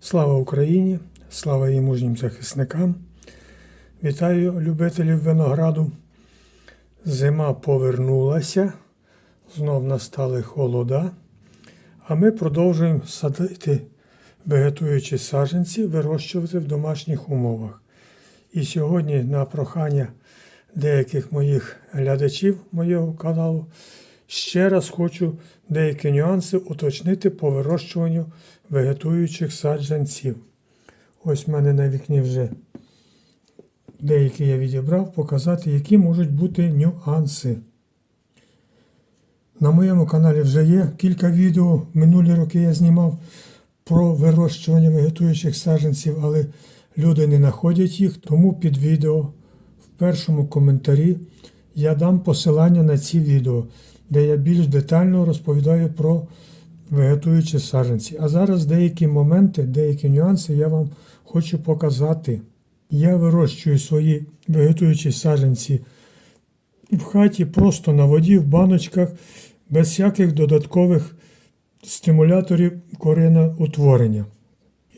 Слава Україні! Слава її мужнім захисникам! Вітаю любителів винограду. Зима повернулася, знов настали холода, а ми продовжуємо садити вегетуючі саджанці, вирощувати в домашніх умовах. І сьогодні на прохання деяких моїх глядачів моєго каналу ще раз хочу деякі нюанси уточнити по вирощуванню вегетуючих саджанців. Ось в мене на вікні вже деякі я відібрав, показати, які можуть бути нюанси. На моєму каналі вже є кілька відео. Минулі роки я знімав про вирощування вегетуючих саджанців, але люди не знаходять їх, тому під відео в першому коментарі я дам посилання на ці відео, де я більш детально розповідаю про вегетуючі саджанці. А зараз деякі моменти, деякі нюанси я вам хочу показати. Я вирощую свої вегетуючі саджанці в хаті, просто на воді, в баночках, без всяких додаткових стимуляторів кореноутворення.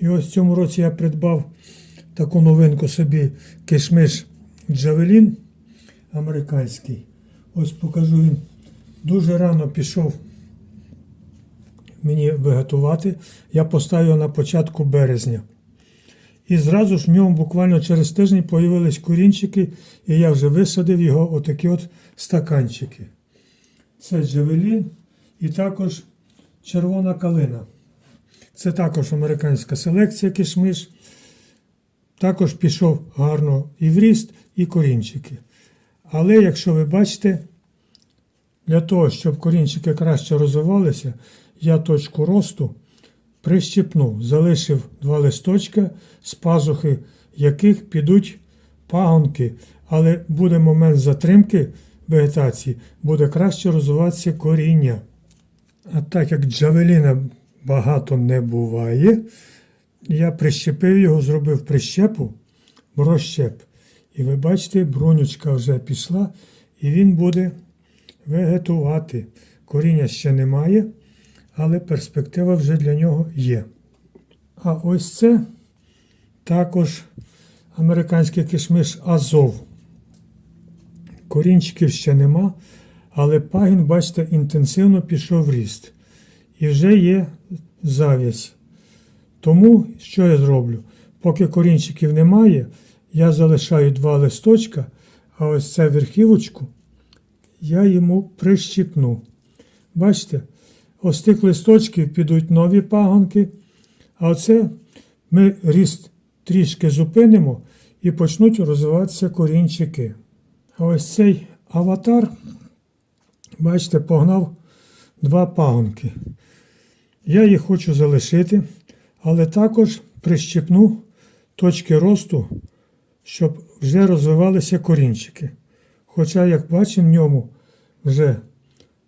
І ось в цьому році я придбав таку новинку собі кишмиш Джавелін американський. Ось покажу він. Дуже рано пішов мені виготувати. Я поставив на початку березня. І зразу ж в ньому буквально через тиждень появились корінчики, і я вже висадив його отакі от стаканчики. Це джавелін і також червона калина. Це також американська селекція кишмиш. Також пішов гарно і в ріст, і корінчики. Але якщо ви бачите, для того, щоб корінчики краще розвивалися, я точку росту прищипнув, залишив два листочка, з пазухи яких підуть пагонки, але буде момент затримки вегетації, буде краще розвиватися коріння. А так як джавеліна багато не буває, я прищепив його, зробив прищепу розщеп. І ви бачите, брунючка вже пішла, і він буде вегетувати. Коріння ще немає, але перспектива вже для нього є. А ось це також американський кишмиш Азов. Корінчиків ще нема, але пагін, бачите, інтенсивно пішов в ріст. І вже є зав'язь. Тому що я зроблю? Поки корінчиків немає, я залишаю два листочка, а ось цю верхівочку я йому прищіпну. Бачите, ось тих листочків підуть нові пагонки, а оце ми ріст трішки зупинимо і почнуть розвиватися корінчики. А ось цей аватар, бачите, погнав два пагонки. Я їх хочу залишити, але також прищепну точки росту, щоб вже розвивалися корінчики. Хоча, як бачимо, в ньому вже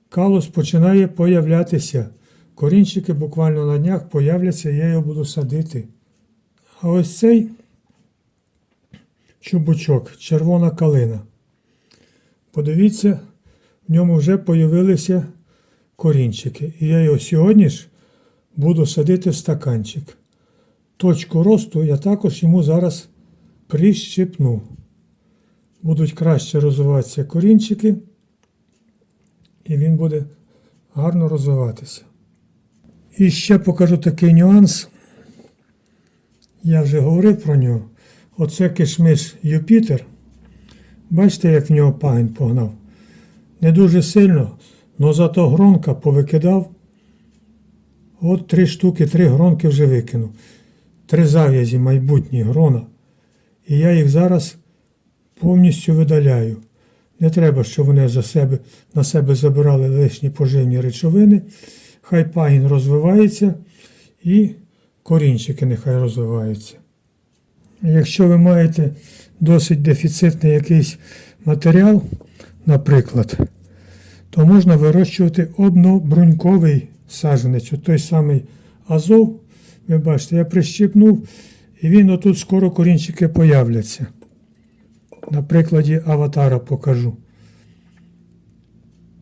калус починає появлятися. Корінчики буквально на днях появляться, я його буду садити. А ось цей чубучок, червона калина. Подивіться, в ньому вже появилися корінчики. І я його сьогодні ж буду садити в стаканчик. Точку росту я також йому зараз прищипну. Будуть краще розвиватися корінчики, і він буде гарно розвиватися. І ще покажу такий нюанс. Я вже говорив про нього. Оце кишмиш Юпітер. Бачите, як в нього пагін погнав. Не дуже сильно, але зато гронка повикидав. От три штуки, три гронки вже викинув. Три зав'язі майбутні грона. І я їх зараз повністю видаляю. Не треба, щоб вони за себе, на себе забирали лишні поживні речовини. Хай пагін розвивається і корінчики нехай розвиваються. Якщо ви маєте досить дефіцитний якийсь матеріал, наприклад, то можна вирощувати однобруньковий саджанець. Той самий азов, ви бачите, я прищипнув, і він отут скоро корінчики появляться. На прикладі аватара покажу.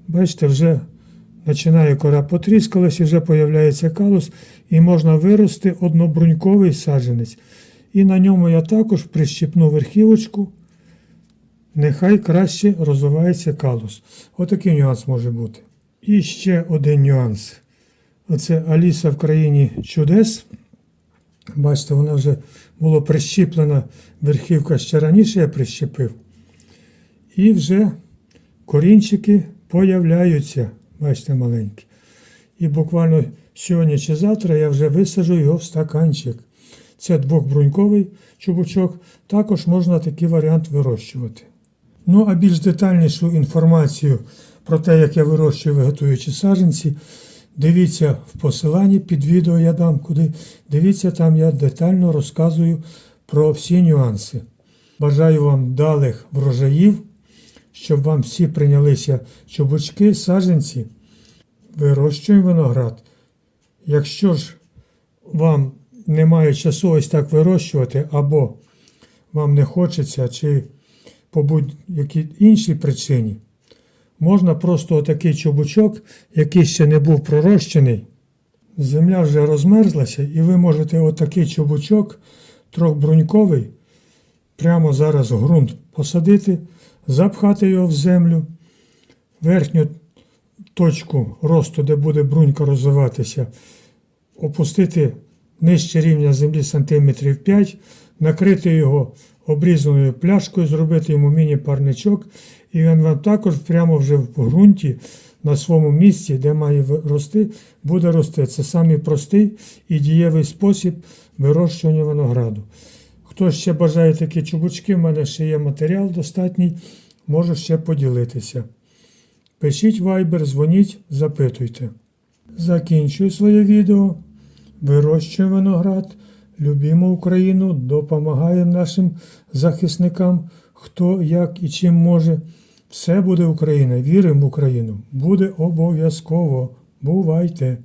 Бачите, вже починає кора потріскалась і вже появляється калус, і можна вирости однобруньковий саджанець. І на ньому я також прищіпну верхівочку. Нехай краще розвивається калус. Отакий нюанс може бути. І ще один нюанс. Оце Аліса в країні чудес. Бачите, вона вже була прищіплена верхівка ще раніше я прищепив. І вже корінчики появляються. Бачите, маленькі. І буквально сьогодні чи завтра я вже висаджу його в стаканчик. Це двохбруньковий чубучок. Також можна такий варіант вирощувати. Ну, а більш детальнішу інформацію про те, як я вирощую вегетуючі саджанці, дивіться в посиланні під відео я дам куди. Дивіться, там я детально розказую про всі нюанси. Бажаю вам далих врожаїв, щоб вам всі прийнялися чубучки, саджанці. Вирощуємо виноград. Якщо ж вам немає часу ось так вирощувати, або вам не хочеться, чи по будь-якій іншій причині, можна просто отакий чубучок, який ще не був пророщений. Земля вже розмерзлася, і ви можете отакий чубучок, трьохбруньковий, прямо зараз ґрунт посадити, запхати його в землю, верхню точку росту, де буде брунька розвиватися, опустити нижче рівня землі сантиметрів 5, накрити його обрізаною пляшкою, зробити йому міні-парничок, і він вам також прямо вже в ґрунті на своєму місці, де має рости, буде рости. Це самий простий і дієвий спосіб вирощування винограду. Хто ще бажає такі чубучки, в мене ще є матеріал достатній, можу ще поділитися. Пишіть Viber, дзвоніть, запитуйте. Закінчую своє відео. Вирощуємо виноград, любімо Україну, допомагаємо нашим захисникам, хто як і чим може. Все буде Україна. Віримо в Україну. Буде обов'язково. Бувайте!